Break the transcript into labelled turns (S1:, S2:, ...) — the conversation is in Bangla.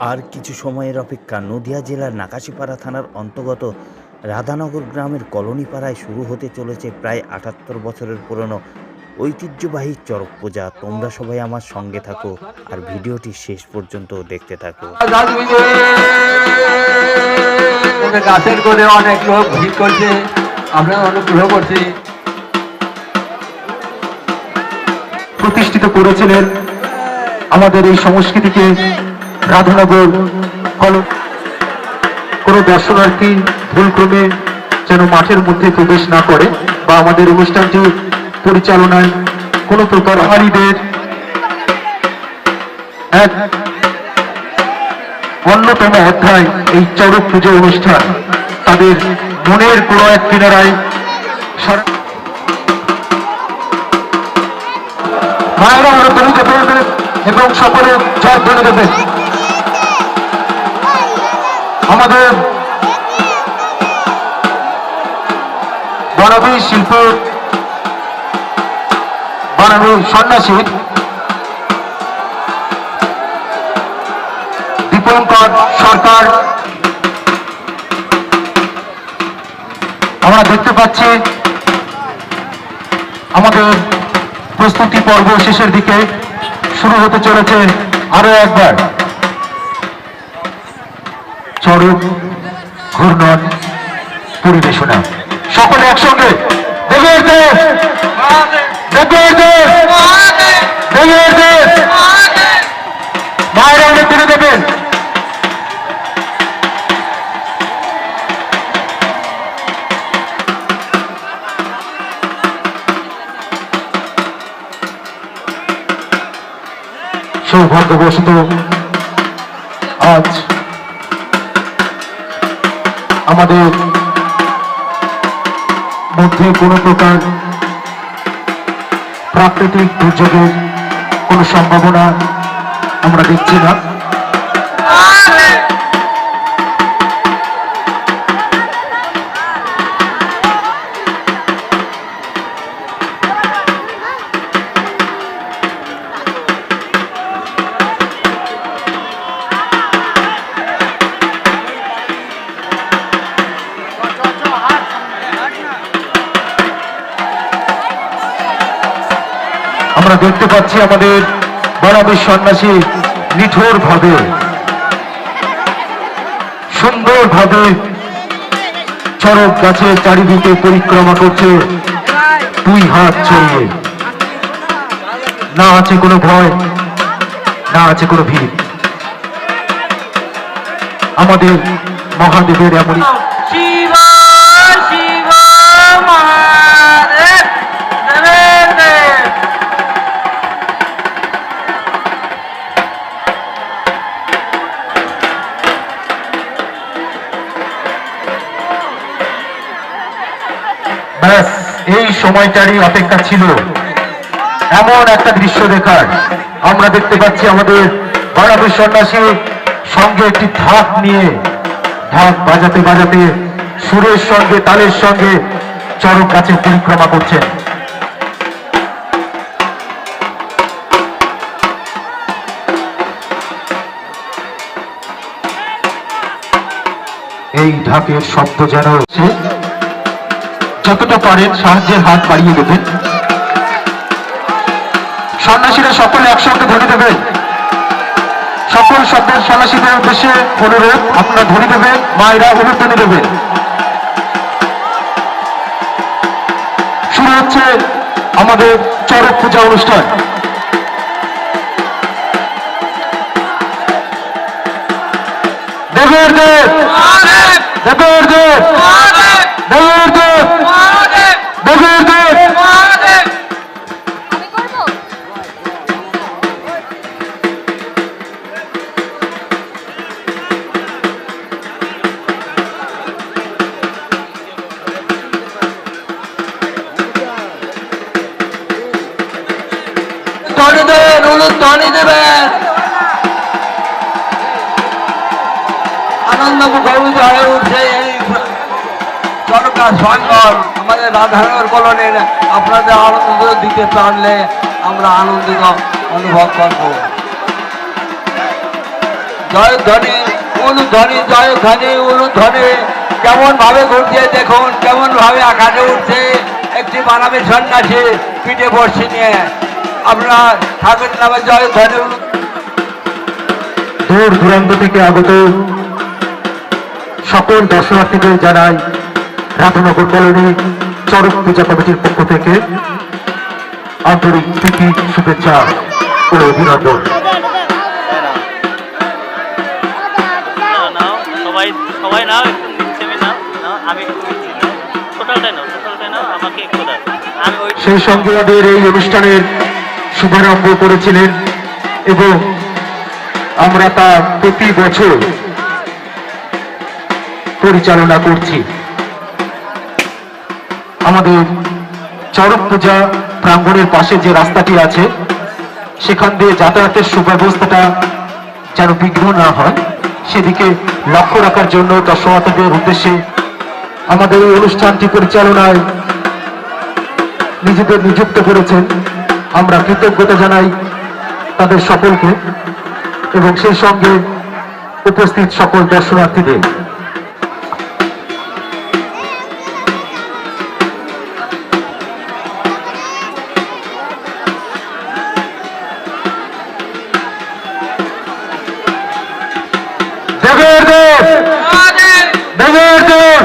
S1: আর কিছু সময়ের অপেক্ষা নদিয়া জেলার নাকাশিপাড়া থানার অন্তর্গত রাধানগর গ্রামের কলোনিপাড়ায় শুরু হতে চলেছে প্রায় আটাত্তর বছরের পুরনো ঐতিহ্যবাহী চড়ক পূজা। তোমরা সবাই আমার সঙ্গে থাকো আর ভিডিওটি শেষ পর্যন্ত দেখতে থাকো।
S2: গাছের করে অনেক লোক ভিড় করছে, আমরা অনুগ্রহ করছি।
S3: প্রতিষ্ঠিত করেছিলেন আমাদের এই সংস্কৃতিকে রাধানগর কল কোনো দর্শনার্থী ভুলক্রমে যেন মাঠের মধ্যে প্রবেশ না করে বা আমাদের অনুষ্ঠানটি পরিচালনায় কোনো প্রকার হারিদের এক অন্যতম অধ্যায় এই চড়ক পুজো অনুষ্ঠান। তাদের মনের কোনো এক কিনারায় মায়েরা আমরা পেয়েছেন এবং সকলে জয় ধরে দেবেন আমাদের বনবী শিল্প, বনবী সন্ন্যাসী দীপঙ্কর সরকার। আমরা দেখতে পাচ্ছি আমাদের প্রস্তুতি পর্ব শেষের দিকে শুরু হতে চলেছে আরও একবার। চরক ঘূর্ণন পরিবেশনা। সকলে একসঙ্গে দেবের মায়ের অনেক তুলে দেবেন। সৌভাগ্যবশত আজ আমাদের মধ্যে কোনো প্রকার প্রাকৃতিক দুর্যোগের কোনো সম্ভাবনা আমরা দেখছি না। আমরা দেখতে পাচ্ছি আমাদের বরাবর সন্ন্যাসী নিঠোর ভাবে সুন্দর ভাবে চরক গাছের চারিদিকে পরিক্রমা করছে। দুই হাত ছড়িয়ে। না আছে কোনো ভয়, না আছে কোনো ভিড় আমাদের মহাদেবের এমনই ব্যাস, এই সময়টারই অপেক্ষা ছিল। এমন একটা দৃশ্য দেখার। আমরা দেখতে পাচ্ছি আমাদের বারাবী সন্ন্যাসী সঙ্গে একটি ঢাক নিয়ে ঢাক বাজাতে বাজাতে সুরের সঙ্গে, তালের সঙ্গে চরক গাছে পরিক্রমা করছেন। এই ঢাকের শব্দ যেন হচ্ছে যতটা পারেন সাহায্যের হাত বাড়িয়ে দেবেন। সন্ন্যাসীরা সকলে একসঙ্গে ধরে দেবেন। সকল শব্দের সন্ন্যাসীদের উদ্দেশ্যে অনুরোধ আপনারা ধরে দেবেন মায়েরা অনুপ্রাণী দেবেন। শুরু হচ্ছে আমাদের চরক পূজা অনুষ্ঠান। দেবের দেব! দেবের দেব! দেবের দেব!
S2: টনি দেবেন উলুদ টনি দেবেন আনন্দ মুখরিত হয়ে উঠছে এই চরকা সঙ্গল আমাদের রাধানগর কলোনির আপনাদের আনন্দ দিতে পারলে আমরা আনন্দিত অনুভব করব। জয় ধ্বনি উলু ধ্বনি, জয় ধ্বনি উলু ধ্বনি। কেমন ভাবে ঘুরছে দেখুন কেমন ভাবে আকাশে উঠছে। একটি মানবী সন্ন্যাসী পিঠে বসে নিয়ে আপনার ঠাকুর নামে জয় ধ্বনি
S3: দূর দূরান্ত থেকে আগত সকল দর্শনার্থীদের জানাই রাধানগর কলোনি চরক পূজা কমিটির পক্ষ থেকে আন্তরিক প্রীতি শুভেচ্ছা ও অভিনন্দন।
S4: সবাই সবাই আমি
S3: সেই সঙ্গে আমাদের এই অনুষ্ঠানের শুভারম্ভ করেছিলেন এবং আমরা তা প্রতি বছর পরিচালনা করছি। আমাদের চরক পূজা প্রাঙ্গণের পাশে যে রাস্তাটি আছে, সেখান দিয়ে যাতায়াতের সুব্যবস্থাটা যেন বিঘ্ন না হয়, সেদিকে লক্ষ্য রাখার জন্য দর্শনার্থীদের উদ্দেশ্যে আমাদের এই অনুষ্ঠানটি পরিচালনায় নিজেদের নিযুক্ত করেছেন আমরা কৃতজ্ঞতা জানাই তাদের সকলকে এবং সেই সঙ্গে উপস্থিত সকল দর্শনার্থীদের দেব দেব